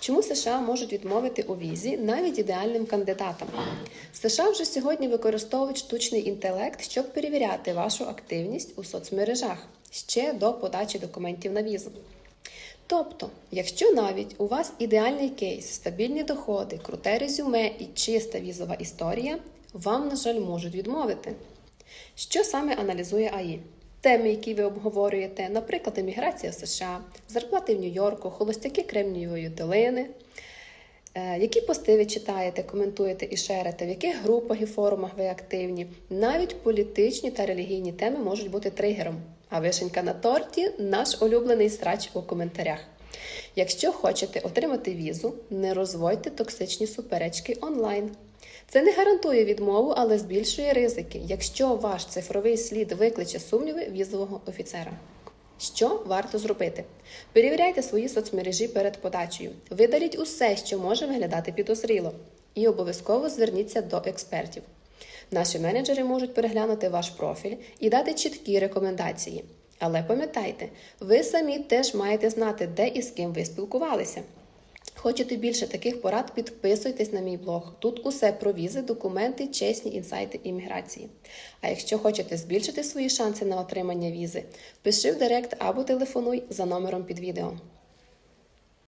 Чому США можуть відмовити у візі навіть ідеальним кандидатам? США вже сьогодні використовують штучний інтелект, щоб перевіряти вашу активність у соцмережах ще до подачі документів на візу. Тобто, якщо навіть у вас ідеальний кейс, стабільні доходи, круте резюме і чиста візова історія, вам, на жаль, можуть відмовити. Що саме аналізує АІ? Теми, які ви обговорюєте, наприклад, еміграція в США, зарплати в Нью-Йорку, холостяки Кремнієвої долини. Е, Які пости ви читаєте, коментуєте і шерите, в яких групах і форумах ви активні? Навіть політичні та релігійні теми можуть бути тригером. А вишенька на торті наш улюблений срач у коментарях. Якщо хочете отримати візу, не розводьте токсичні суперечки онлайн. Це не гарантує відмову, але збільшує ризики, якщо ваш цифровий слід викличе сумніви візового офіцера. Що варто зробити? Перевіряйте свої соцмережі перед подачею. Видаліть усе, що може виглядати підозріло, і обов'язково зверніться до експертів. Наші менеджери можуть переглянути ваш профіль і дати чіткі рекомендації. Але пам'ятайте, ви самі теж маєте знати, де і з ким ви спілкувалися. Хочете більше таких порад, підписуйтесь на мій блог. Тут усе про візи, документи, чесні інсайти імміграції. А якщо хочете збільшити свої шанси на отримання візи, пиши в директ або телефонуй за номером під відео.